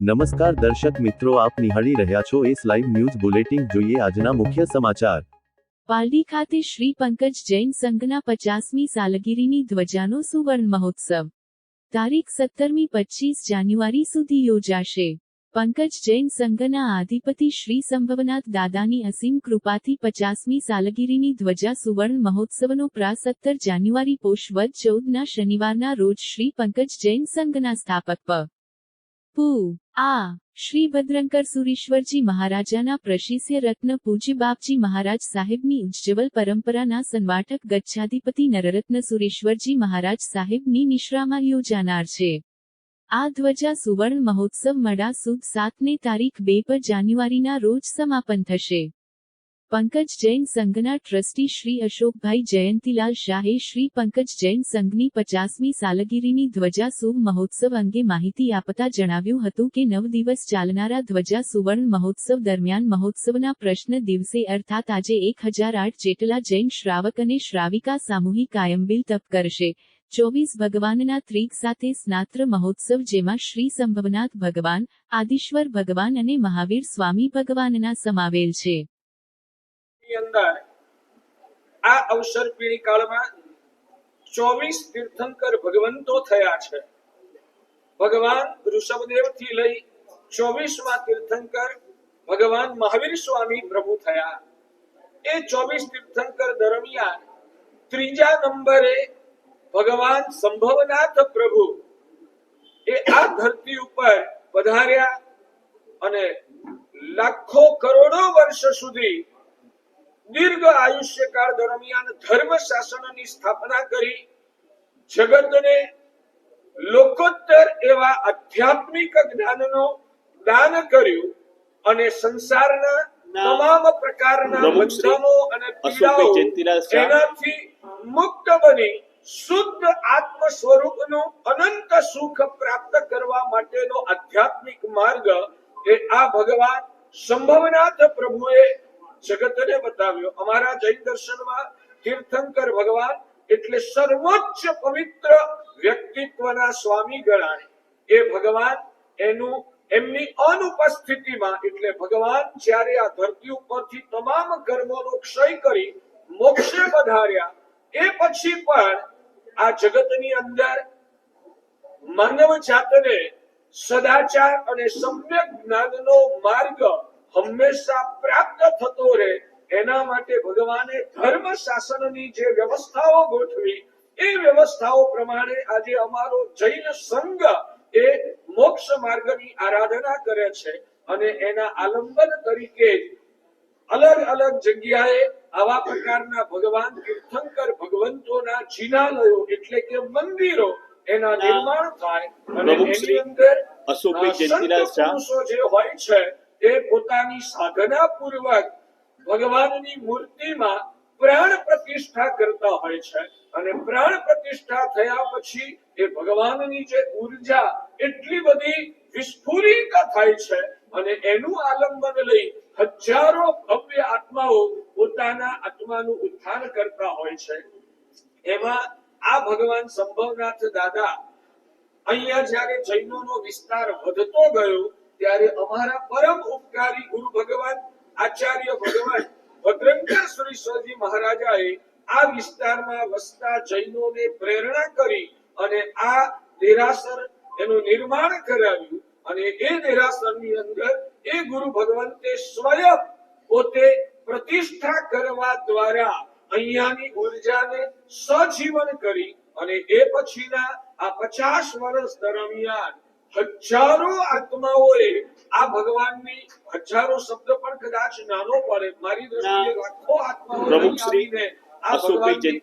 નમસ્કાર દર્શક મિત્રો, આપ નિહાળી રહ્યા છો એસ લાઈવ ન્યૂઝ બુલેટિન. જોઈએ આજના મુખ્ય સમાચાર. પાલડી ખાતે શ્રી પંકજ જૈન સંઘના પચાસમી સાલગીરીની ધ્વજાનો સુવર્ણ મહોત્સવ. તારીખ સત્તરમી પચીસ જાન્યુઆરી સુધી યોજાશે. પંકજ જૈન સંઘના આધિપતિ શ્રી સંભવનાથ દાદાની અસીમ કૃપાથી પચાસમી સાલગીરીની ધ્વજા સુવર્ણ મહોત્સવનો પ્રા સત્તર જાન્યુઆરી પોષવદ ચૌદના શનિવારના રોજ શ્રી પંકજ જૈન સંઘના સ્થાપક પ. પુ આ શ્રી ભદ્રંકર સુરીશ્વરજી મહારાજાના પ્રશિષ્ય રત્ન પૂજ્ય બાપજી મહારાજ સાહેબની ઉજ્જવલ પરંપરાના સંવાટક ગચ્છાધિપતિ નરરત્ન સુરેશ્વરજી મહારાજ સાહેબની નિશ્રામાં યોજાનાર છે. આ ધ્વજા સુવર્ણ મહોત્સવ મડા સુદ સાતને તારીખ બે પર જાન્યુઆરીના રોજ સમાપન થશે. પંકજ જૈન સંઘના ટ્રસ્ટી શ્રી અશોકભાઈ જયંતિલાલ શાહે શ્રી પંકજ જૈન સંઘની પચાસમી સાલગીરીની ધ્વજા સુવ મહોત્સવ અંગે માહિતી આપતા જણાવ્યું હતું કે નવ દિવસ ચાલનારા ધ્વજા સુવર્ણ મહોત્સવ દરમિયાન મહોત્સવના પ્રશ્ન દિવસે અર્થાત આજે એક હજાર આઠ જેટલા જૈન શ્રાવક અને શ્રાવિકા સામૂહિક કાયમબિલ તપ કરશે. ચોવીસ ભગવાનના ત્રિક સાથે સ્નાત્ર મહોત્સવ જેમાં શ્રી સંભવનાથ ભગવાન, આદિશ્વર ભગવાન અને મહાવીર સ્વામી ભગવાનના સમાવેલ છે. ની અંદર આ અવસર પીણી કાળમાં ચોવીસ તીર્થંકર ભગવંતો થયા છે. ભગવાન ઋષભદેવથી લઈ ચોવીસમાં તીર્થંકર ભગવાન મહાવીર સ્વામી પ્રભુ થયા. એ ચોવીસ તીર્થંકર દરમિયાન ત્રીજા નંબરે ભગવાન સંભવનાથ પ્રભુ એ આ ધરતી ઉપર પધાર્યા અને લાખો કરોડો વર્ષ સુધી દીર્ઘ આયુષ્યકાળ દરમિયાન ધર્મ શાસનની સ્થાપના કરી જગતને લોકોત્તર એવા આધ્યાત્મિક જ્ઞાનનો દાન કર્યું અને સંસારના તમામ પ્રકારના બંધનો અને પીડાઓ જયંતિલાલ મુક્ત બની શુદ્ધ આત્મ સ્વરૂપનું અનંત સુખ પ્રાપ્ત કરવા માટેનો આધ્યાત્મિક માર્ગ એ આ ભગવાન સંભવનાથ પ્રભુએ જગતને બતાવ્યો, અમારા જૈન દર્શનમાં તીર્થંકર ભગવાન એટલે સર્વોચ્ચ પવિત્ર વ્યક્તિત્વના સ્વામી ગણાય. એ ભગવાન એનું, એમની અનુપસ્થિતિમાં એટલે ભગવાન જ્યારે આ ધરતી ઉપરથી તમામ કર્મોનો ક્ષય કરી મોક્ષે પધાર્યા, એ પછી પણ આ જગતની અંદર માનવ જાતને સદાચાર અને સમ્યક જ્ઞાનનો માર્ગ હંમેશા પ્રાપ્ત થતો રહે. એના માટે ભગવાને ધર્મ શાસનની જે વ્યવસ્થાઓ ગોઠવી એ વ્યવસ્થાઓ પ્રમાણે આજે અમારો જૈન સંઘ એ મોક્ષ માર્ગની આરાધના કરે છે અને એના આલંબન તરીકે અલગ અલગ જગ્યાએ આવા પ્રકારના ભગવાન તીર્થંકર ભગવંતોના જિનાલયો એટલે કે મંદિરો એના નિર્માણ થાય અને એની અંદર અશોક જે હોય છે એ પોતાની સાધના પૂર્વક ભગવાનની મૂર્તિમાં પ્રાણ પ્રતિષ્ઠા કરતા હોય છે. અને પ્રાણ પ્રતિષ્ઠા થયા પછી એ ભગવાનની જે ઊર્જા એટલી બધી વિસ્ફુરિત થાય છે અને એનું આલંબન લઈ હજારો ભવ્ય આત્માઓ પોતાના આત્માનું ઉત્થાન કરતા હોય છે. એમાં આ ભગવાન સંભવનાથ દાદા અહીંયા જ્યારે જૈનોનો વિસ્તાર વધતો ગયો ત્યારે અમારા પરમ ઉપકારી ગુરુ ભગવાન, આચાર્ય ભગવાન ભદ્રંકર સુરેશ્વરજી મહારાજાએ આ વિસ્તારમાં વસતા જૈનોને પ્રેરણા કરી અને આ દેરાસર એનું નિર્માણ કરાવ્યું અને એ દેરાસરની અંદર એ ગુરુ ભગવંતે સ્વયં પોતે પ્રતિષ્ઠા કરવા દ્વારા અહીંયાની ઉર્જાને સજીવન કરી અને એ પછીના આ પચાસ વર્ષ દરમિયાન હજારો આત્માઓએ આ ભગવાનની હજારો શબ્દ પણ કદાચ નાનો પડે. મારી દ્રષ્ટિએ લાખો આત્માઓ પ્રમુખ શ્રીને આ ભગવાનની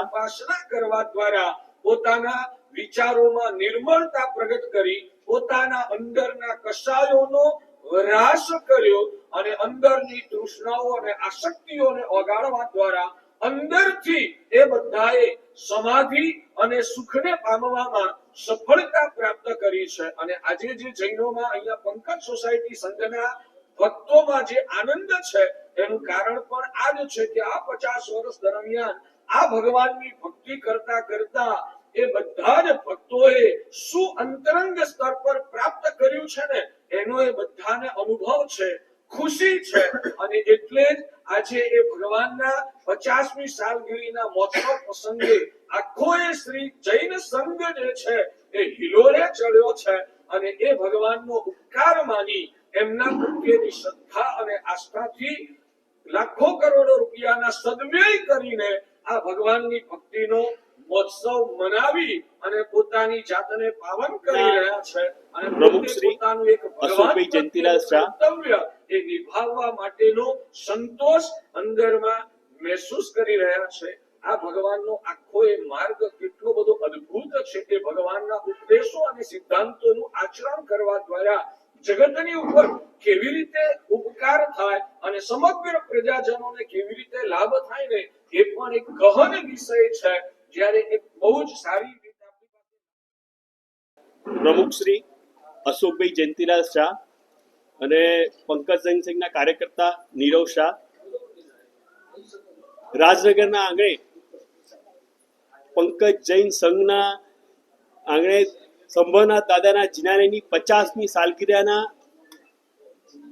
ઉપાસના કરવા દ્વારા પોતાના વિચારોમાં નિર્મળતા પ્રગટ કરી પોતાના અંદરના કષાયોનો વરાશ કર્યો અને અંદરની તૃષ્ણાઓ અને આસક્તિઓને ઓગાળવા દ્વારા અંદરથી એ બધાએ સમાધિ અને સુખને પામવામાં સફળતા પ્રાપ્ત કરી છે. અને આજે જે જૈનોમાં અહીંયા પંકજ સોસાયટી સંઘના ભક્તોમાં જે આનંદ છે, એનું કારણ પણ આ જ છે કે આ પચાસ વર્ષ દરમિયાન આ ભગવાનની ભક્તિ કરતા કરતા એ બધા જ ભક્તોએ શું અંતરંગ સ્તર પર પ્રાપ્ત કર્યું છે ને, એનો એ બધાને અનુભવ છે, ખુશી છે. અને એટલે જ આજે એ ભગવાનના પચાસમી સાલગીરીના મહોત્સવ પ્રસંગે આખો એ શ્રી જૈન સંઘ જે છે એ હિલોરે ચડ્યો છે અને એ ભગવાનનો ઉપકાર માની એમના પ્રત્યેની શ્રદ્ધા અને આસ્થાથી લાખો કરોડો રૂપિયાના સદવ્યય કરીને આ ભગવાનની ભક્તિનો મહોત્સવ મનાવી અને પોતાની જાતને પાવન કરી રહ્યા છે અને પ્રભુ શ્રી પોતાનું એક ભગવાન જયંતીલાલ શાહ. એ નિભાવવા માટેનો સંતોષ અંદરમાં મહેસૂસ કરી રહ્યા છે. આ ભગવાનનો આખો એ માર્ગ કેટલો બધો અદ્ભુત છે એ ભગવાનના ઉપદેશો અને સિદ્ધાંતોનું આચરણ કરવા દ્વારા જગતની ઉપર કેવી રીતે ઉપકાર થાય અને સમગ્ર પ્રજાજનોને કેવી રીતે લાભ થાય ને એ પણ એક ગહન વિષય છે. જ્યારે એક બહુ જ સારી રીતે પ્રમુખ શ્રી અશોકભાઈ જયંતિલાલ શાહ અને પંકજ જનસંઘના કાર્યકર્તા નીરવ શાહ. રાજનગરના આંગણે પંકજ જૈન સંઘના આંગણે સંભવનાથ દાદાના જીનારેની પચાસમી સાલગીરાના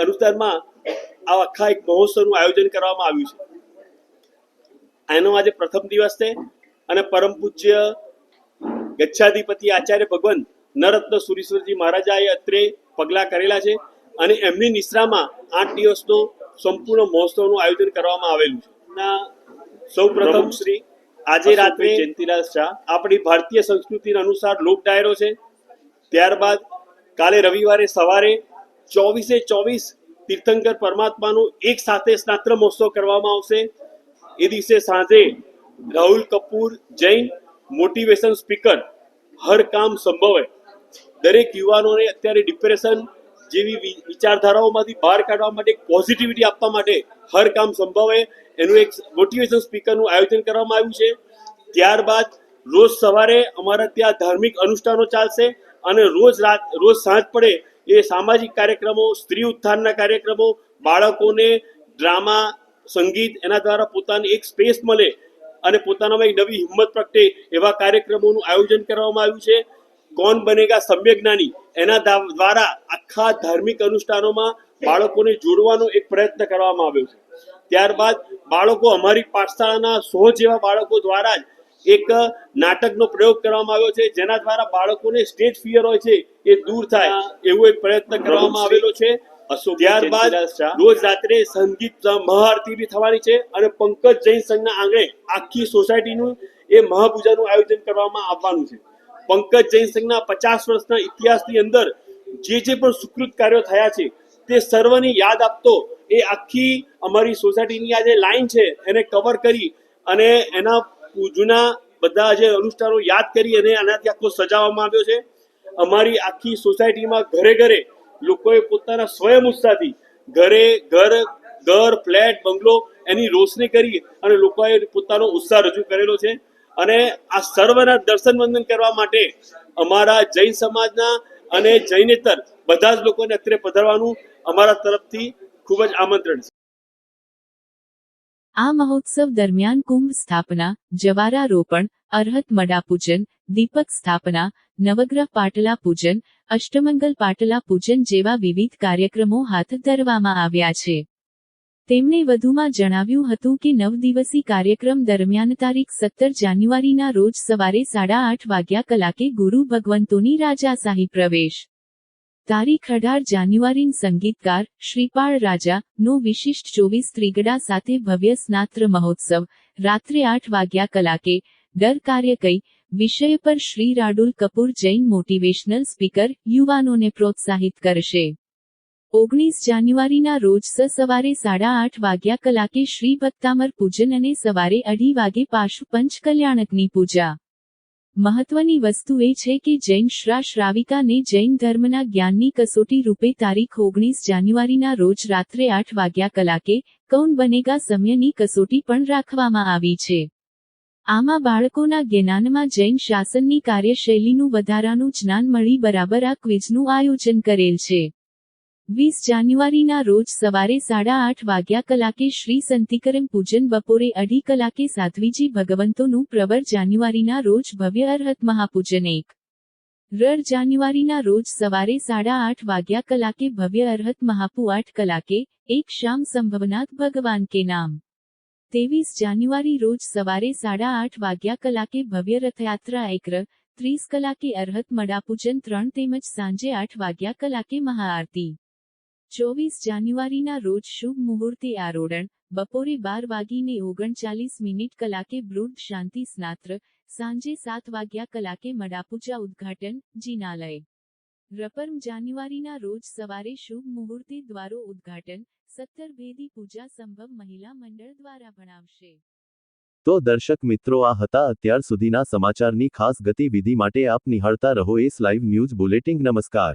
અનુસારમાં આ આખા એક મહોત્સવનું આયોજન કરવામાં આવ્યું છે. એનો આજે પ્રથમ દિવસ છે અને પરમ પૂજ્ય ગચ્છાધિપતિ આચાર્ય ભગવાન નરત્ન સુરીશ્વરજી મહારાજાએ અત્રે પગલાં કરેલા છે. અને એમની નિશ્રામાં આઠ દિવસનો સંપૂર્ણ મહોત્સવનું આયોજન કરવામાં આવેલું છે. ના સૌ પ્રથમ શ્રી આજે રાત્રે જયંતિલાલ શાહ. આપણી ભારતીય સંસ્કૃતિ અનુસાર લોક ડાયરો છે. ત્યારબાદ કાલે રવિવારે સવારે ચોવીસે ચોવીસ તીર્થંકર પરમાત્માનું એક સાથે સ્નાત્ર મહોત્સવ કરવામાં આવશે. એ દિવસે સાંજે રાહુલ કપૂર જૈન મોટિવેશન સ્પીકર હર કામ સંભવ. દરેક યુવાનોને અત્યારે ડિપ્રેશન જેવી વિચારધારાઓમાંથી બહાર કાઢવા માટે પોઝિટિવિટી આપવા માટે હર કામ સંભવ એનું એક મોટિવેશન સ્પીકરનું આયોજન કરવામાં આવ્યું છે. ત્યારબાદ રોજ સવારે અમારા ત્યાં ધાર્મિક અનુષ્ઠાનો ચાલશે અને રોજ રાત, રોજ સાંજ પડે એ સામાજિક કાર્યક્રમો, સ્ત્રી ઉત્થાનના કાર્યક્રમો, બાળકોને ડ્રામા, સંગીત એના દ્વારા પોતાની એક સ્પેસ મળે અને પોતાનામાં એક નવી હિંમત પ્રગટે એવા કાર્યક્રમોનું આયોજન કરવામાં આવ્યું છે. કોણ બનેગા સમ્ય જ્ઞાની એના દ્વારા આખા ધાર્મિક અનુષ્ઠાનોમાં બાળકોને જોડવાનો એક પ્રયત્ન કરવામાં આવ્યો છે. ત્યારબાદ બાળકો અમારી પાઠશાળાના સો જેવા બાળકો દ્વારા જ એક નાટકનો પ્રયોગ કરવામાં આવ્યો છે જેના દ્વારા બાળકોને સ્ટેજ ફિયર હોય છે એ દૂર થાય એવો એક પ્રયત્ન કરવામાં આવેલો છે. ત્યારબાદ રોજ રાત્રે સંગીત મહાઆરતી બી થવાની છે અને પંકજ જૈન સંઘના આંગણે આખી સોસાયટીનું એ મહાપૂજાનું આયોજન કરવામાં આવવાનું છે. પંકજ જૈન સંઘના પચાસ વર્ષના ઇતિહાસની અંદર જે જે પણ સુકૃત કાર્યો થયા છે, તે સર્વની યાદ આપતો એ આખી અમારી સોસાયટીની આ જે લાઈન છે, એને કવર કરી અને એના જૂના બધા જે અનુષ્ઠાનો યાદ કરી અને આનાથી આખો સજાવવામાં આવ્યો છે. અમારી આખી સોસાયટીમાં ઘરે ઘરે લોકોએ પોતાના સ્વયં ઉત્સાહથી ઘરે ઘર ઘર, ફ્લેટ, બંગલો એની રોશની કરી અને લોકોએ પોતાનો ઉત્સાહ રજૂ કરેલો છે. અને આ સર્વના દર્શન વંદન કરવા માટે અમારા જૈન સમાજના અને જૈનેતર બધા જ લોકોને અત્રે પધારવાનું અમારા તરફથી ખૂબ જ આમંત્રણ છે. આ મહોત્સવ દરમિયાન કુંભ સ્થાપના જવારા રોપણ અરહત મડા પૂજન, દીપક સ્થાપના, નવગ્રહ પાટલા પૂજન, અષ્ટમંગલ પાટલા પૂજન જેવા વિવિધ કાર્યક્રમો હાથ ધરવામાં આવ્યા છે. તેમણે વધુમાં જણાવ્યું હતું કે નવ દિવસી કાર્યક્રમ દરમિયાન તારીખ સત્તર જાન્યુઆરીના રોજ સવારે સાડા આઠ વાગ્યા કલાકે ગુરુ ભગવંતોની રાજાશાહી પ્રવેશ. તારીખ અઢાર જાન્યુઆરી સંગીતકાર, શ્રીપાળ રાજા, નો વિશિષ્ટ ચોવીસ ત્રિગડા સાથે ભવ્ય સ્નાત્ર મહોત્સવ, રાત્રે આઠ વાગ્યા કલાકે, ડર કાર્ય કઈ, વિષય પર શ્રી રાડુલ કપૂર જૈન મોટિવેશનલ સ્પીકર, યુવાનોને પ્રોત્સાહિત કરશે. ઓગણીસ જાન્યુઆરીના રોજ સ સવારે સાડા આઠ વાગ્યા કલાકે શ્રી ભક્તામર પૂજન અને સવારે અઢી વાગે પાશુ પંચ કલ્યાણકની પૂજા. મહત્વની વસ્તુ એ છે કે જૈન શ્રા શ્રાવિકાને જૈન ધર્મના જ્ઞાનની કસોટી રૂપે તારીખ ઓગણીસ જાન્યુઆરીના રોજ રાત્રે આઠ વાગ્યા કલાકે કૌન બનેગા સમયની કસોટી પણ રાખવામાં આવી છે. આમાં બાળકોના જ્ઞાનમાં જૈન શાસનની કાર્યશૈલીનું વધારાનું જ્ઞાન મળી બરાબર આ ક્વિઝનું આયોજન કરેલ છે. વીસ જાન્યુઆરીના રોજ સવારે સાડા આઠ વાગ્યા કલાકે શ્રી સંતિકરમ પૂજન બપોરે અઢી કલાકે સાધ્વીજી ભગવંતોનું પ્રવર જાન્યુઆરીના રોજ ભવ્ય અર્હત મહાપૂજન એક. ર જાન્યુઆરીના રોજ સવારે સાડા આઠ વાગ્યા કલાકે ભવ્ય અર્હત મહાપુ આઠ કલાકે એક શામ સંભવનાથ ભગવાન કે નામ. ત્રેવીસ જાન્યુઆરી રોજ સવારે સાડા આઠ વાગ્યા કલાકે ભવ્ય રથયાત્રા એક્ર ત્રીસ કલાકે અર્હત મડાપૂજન ત્રણ તેમજ સાંજે આઠ વાગ્યા કલાકે મહાઆરતી. ચોવીસ જાન્યુઆરીના રોજ શુભ મુહૂર્તે આરોડણ બપોરે બાર વાગીને ઓગણચાલીસ મિનિટ કલાકે બ્રુડ શાંતિ સ્નાત્ર, સાંજે સાત વાગ્યા કલાકે મડાપૂજા ઉદ્ઘાટન, જિનાલય. રપરમ જાન્યુઆરીના રોજ સવારે શુભ મુહૂર્તે દ્વારો ઉદ્ઘાટન, સત્તર ભેદી પૂજા સંભવ મહિલા મંડળ દ્વારા ભણાવશે. તો દર્શક મિત્રો, આ હતા અત્યાર સુધીના સમાચારની ખાસ ગતિવિધિ માટે આપ નિહાળતા રહો એસ લાઈવ ન્યૂઝ બુલેટિંગ નમસ્કાર.